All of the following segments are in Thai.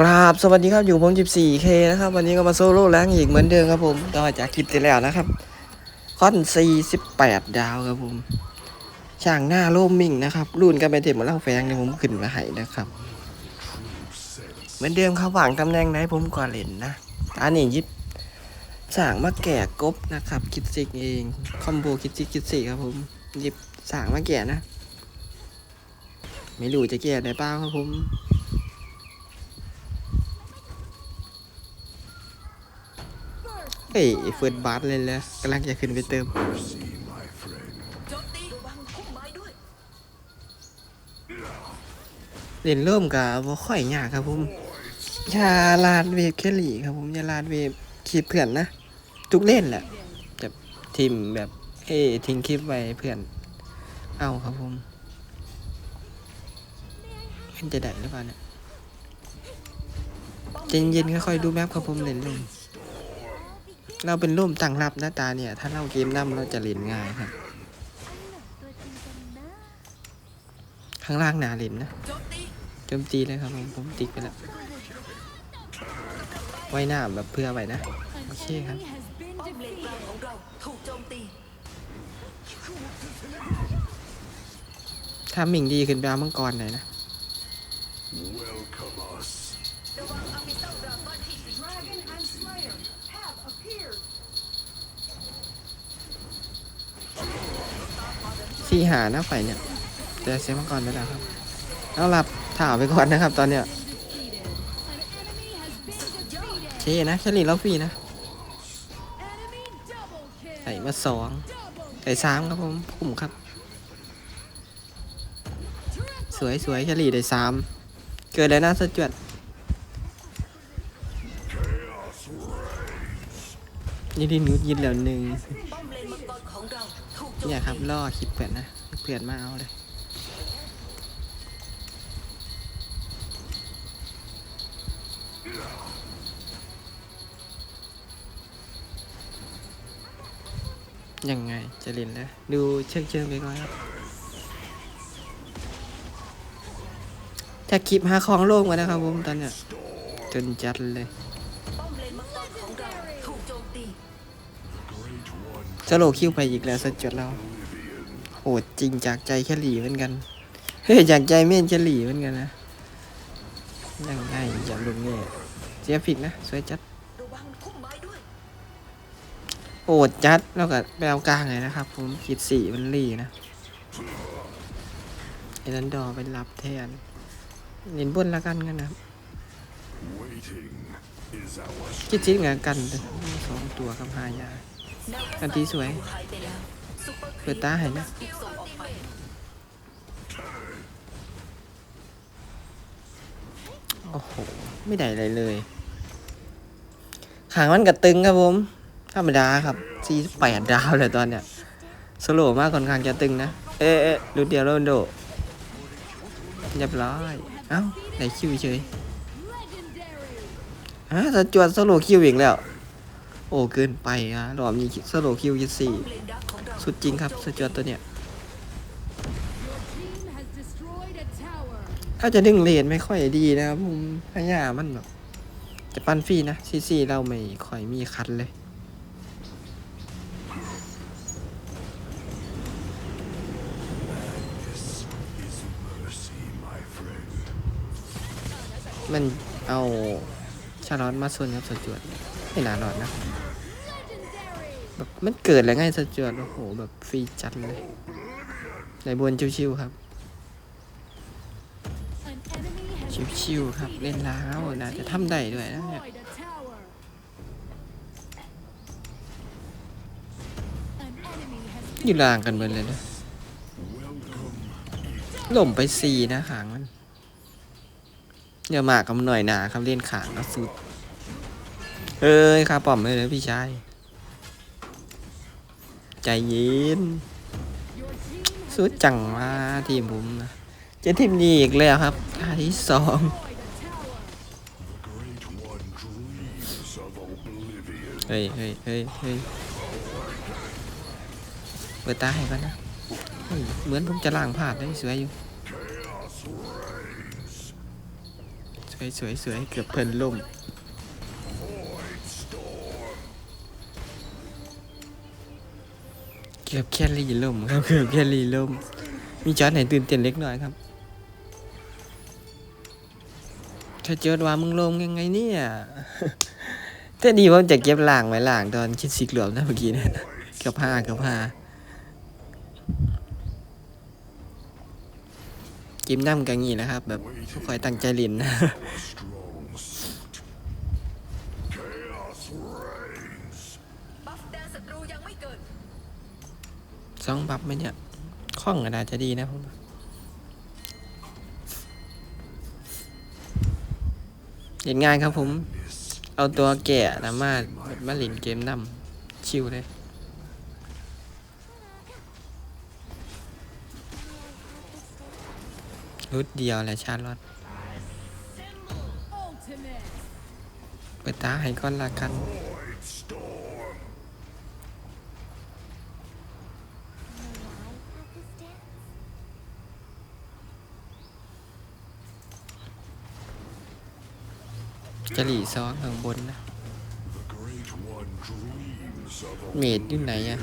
กราบสวัสดีครับอยู่ผม 14K นะครับ วันนี้ก็มาโซโล่แรงอีกเหมือนเดิมครับผมต่อจากคลิปที่แล้วนะครับคอน 48 ดาวครับผมช่างหน้าโลมมิ่งนะครับรุ่นกันไปเต็มหมดแล้วแฟงเนี่ยผมขึ้นมาให้นะครับ เหมือนเดิมครับหวางตำแหน่งไหนผมก็เล่นนะอันนี้ยิบสั่งมาแก่กบนะครับ คิดซิกเองคอมโบคิดซิกคิดซิกครับผมหยิบสั่งมาแก่นะ ไม่รู้จะแก่ได้เปล่าครับผม ฮ้ยเฟิร์สบาร์เลยแล้วกำลังจะขึ้นไปเติมโจมตีระวังพุ่มเล่นเริ่มกับว่าค่อยยากครับผมอยาลาดเวฟแคลรี่ครับผมอย่าลาดเวฟคีบเพื่อนนะทุกเล่นแหละจะทีมแบบเอ้ทิ้งคลิปไว้เพื่อน เอาครับผมมันจะได้หรือเปล่าเนี่ยเย็นๆค่อยๆดูแมปครับผมเล่นลม เราเป็นร่มตั้งรับหน้าตาเนี่ย ถ้าเราเกมน้ำเราจะเล่นง่ายครับ ข้างล่างหนาเล่นนะโจมตีเลยครับผมผมติ๊กไปแล้วไว้หน้าแบบเพื่อไว้นะ โอเคครับถ้ามิงดีขึ้นไปเอามังกรหน่อยนะ สี่หาหน้าไฟเนี่ยแต่เซฟมังกรไปแล้วครับเอาหลับถ่าไปก่อนนะครับ ตอนเนี้ยเท่นะแค่ลีแล้วฟรีนะใส่มาสองใส่สามครับผมคุ้มครับ สวยสวยแค่ลีได้สามเกิดอะไรนะสจวดนี่ดินุดยินแล้วหนึ่ง เนี่ยตีครับล่อคลิปเพื่อนนะเพื่อนมาเอาเลยยังไงจะเล่นแล้วดูเชิงเชิงๆไปก่อนครับจะคลิปหาของโลกมานะครับผมตอนเนี้ยจนจัดเลย สโลคิวไปอีกแล้วสจดเราโหดจริงจากใจแค่หลีเหมือนกัน เฮ้ยจากใจเม่นจะหลีเหมือนกันนะยังไงอย่าลุงเนี่ยเสียผิดนะ สวยจัดระวังพุ่มไม้ด้วยโหดจัดแล้วก็แปลวกลางเลยนะครับ ผมคิดสีมันหลีนะไอ้นันดอไปรับแทนเน้นบนละกันกันนะคิดชิ้นงานกันสองตัวกับหายา อันที่สวย เปิดตาให้นะ โอ้โห ไม่ได้อะไรเลย หางมันกระตึงครับผม ธรรมดาครับสี่แปดดาวเลยตอนเนี้ยสโลว์มากค่อนข้างจะตึงนะ เอ๊ะดูเดียวโรนโดเรียบร้อย เอ้า ได้คิวเฉยฮะสจวดสโลว์คิวอีกแล้ว โอ้เกินไปอะรอบนี้สโลคิวยี่สี่สุดจริงครับสจวดตัวเนี้ยถ้าจะดึงเลนไม่ค่อยดีนะครับผมพยายามมันแบบจะปั้นฟรีนะซีซีเราไม่ค่อยมีคันเลยมันเอาชาลอตมาส่วนกับสจวดไม่น่ารอดนะ มันเกิดอะไรง่ายสจวดโอ้โห แบบฟรีจัดเลยในบนชิวๆครับ ชิวๆครับ เล่นแล้วน่าจะทำได้ด้วยนะเนี่ยอยู่ล่างกันเบิดเลยนะหล่มไปสี่นะหางมันเดี๋ยวมากับหน่อยหนาครับเล่นขางแล้วสุด เอ้ยคาป้อมเลยนะพี่ชาย ใจเย็นสุดจังว่าทีมผมนะเจะทีมนี้อีกแล้วครับทาที่สองเฮ้ยเฮ้ยเฮ้ยเฮ้ยเปิดตาให้กันนะเฮ้ยเหมือนผมจะล้างผาดได้สวยอยู่ สวยสวยสวยเกือบเพลินล่ม เกือบแค่รีล่มครับเกือบแค่รีล่ม มีจอร์ดไหนตื่นเต้นเล็กน้อยครับ ถ้าเจอว่ามึงลงยังไงเนี่ยแต่ดีว่าจะเก็บล่างไว้ล่างตอนคิดสิกเหลือมนะเมื่อกี้เนี่ยเกือบห้าเกือบห้ากิมน้ำกันงี้นะครับ แบบคอยตั้งใจเลินนะ บัฟแดนศัตรูยังไม่เกิด สองบับไหมเนี่ยคล่องก็น่าจะดีนะผมเห็นงานครับผม เอาตัวแก่นะมามาเล่นเกมนำชิวเลยรุดเดียวแหละชาร์ลอตเปิดตาให้ก่อนละกัน จะหลี ซ้อนข้างบนนะเมดอยู่ไหนอะ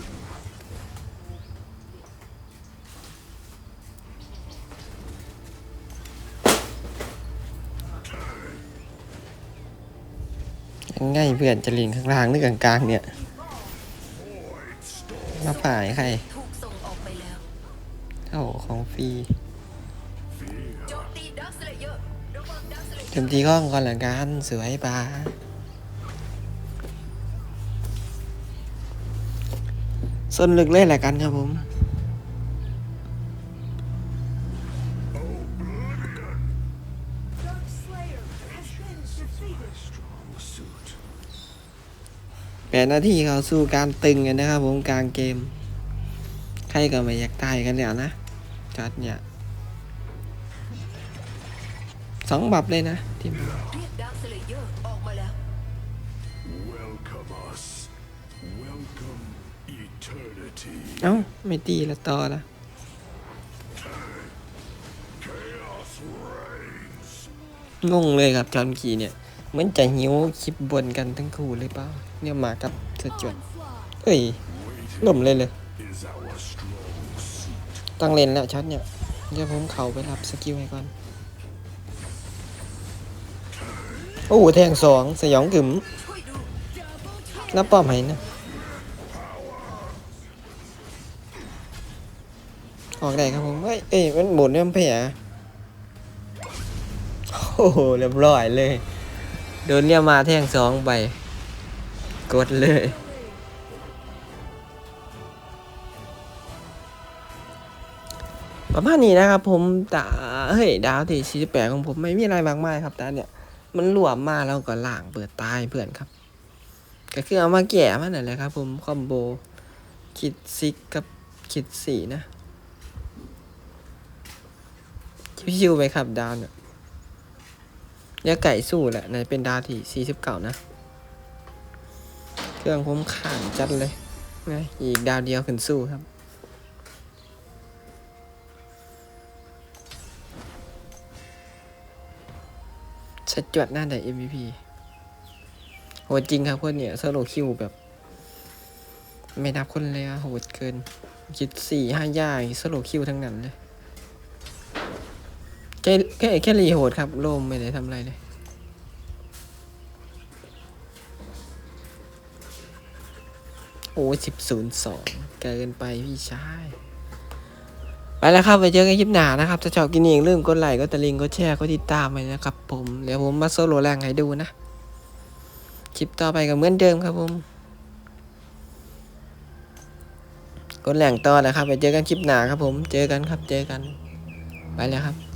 ง่ายเพื่อนจะลิงข้างล่างหรือกลางกลางๆเนี่ยมาป่ายใครถูกส่งออกไปแล้วโอ้โหของฟรีโจมตีดักสเลเยอร์ ระวังดักสเลเยเต็อมร์ทีกล้องก่อนละกันสวยปาส่วนลึกเลยแหละกันครับผม แปดนาทีเขาสู้การตึงกันนะครับผมกลางเกม ใครก็ไม่อยากตายกันแล้วนะจัดเนี่ย สองบับเลยนะทีมเรียกดักสเลเยอร์ออกมาแล้ว Welcome us. Welcome eternity. เอ้า ไม่ตีละต่อละ Chaos reigns. งงเลยครับจอนกีเนี่ย เหมือนจะหิวคลิปบนกันทั้งคู่เลยเปล่าเนี่ยมากับเธอจวด Onslaught. เอ้ยล่มเลยเลย Is our strong suit. ต้องเล่นแล้วช็อตเนี่ย เดี๋ยวผมเขาไปรับสกิลให้ก่อน โอ้โหแทงสองสยองกึ๋มนับป้อมให้นะออกได้ครับผมเอ้ยเอ้ยมันหมุนเนี่ยมันแผลโอ้โหเรียบร้อยเลย โดนเนี่ยมาแทงสองไป กดเลย ประมาณนี้นะครับผมตาเฮ้ย ดาวที่48ของผมไม่มีอะไรมากมายครับตาเนี่ย มันหลวมมาแล้วก็ล่างเปิดตายเพื่อนครับ ก็คือเอามาแก่มันนั่นแหละครับ ผมคอมโบคิดซิกกับคิดสีนะชิวๆไปครับดาวเนี่ยยาไก่สู้แหละในเป็นดาวที่สี่สิบเก้านะ เครื่องผมข่างจัดเลยนะอีกดาวเดียวขึ้นสู้ครับ สจวดหน้าได้ MVP โหดจริงครับคนเนี่ยโซโลคิวแบบ ไม่นับคนเลยอะโหดเกินคิดสี่ห้าย่างโซโลคิวทั้งนั้นเลยแค่แค่แค่รีโหดครับโลมไม่ได้ทำอะไรเลยโอ้สิบศูนย์สองเกินไปพี่ชาย ไปแล้วครับไปเจอกันคลิปหน้านะครับถ้าชอบกินเองเรื่องกดไลค์กดตะลิงกดแชร์กดติดตามไปนะครับผมเดี๋ยวผมมาโซโลแรงให้ดูนะคลิปต่อไปก็เหมือนเดิมครับผมกดแรงต่อนะครับ ไปเจอกันคลิปหน้าครับผม เจอกันครับ เจอกัน ไปแล้วครับ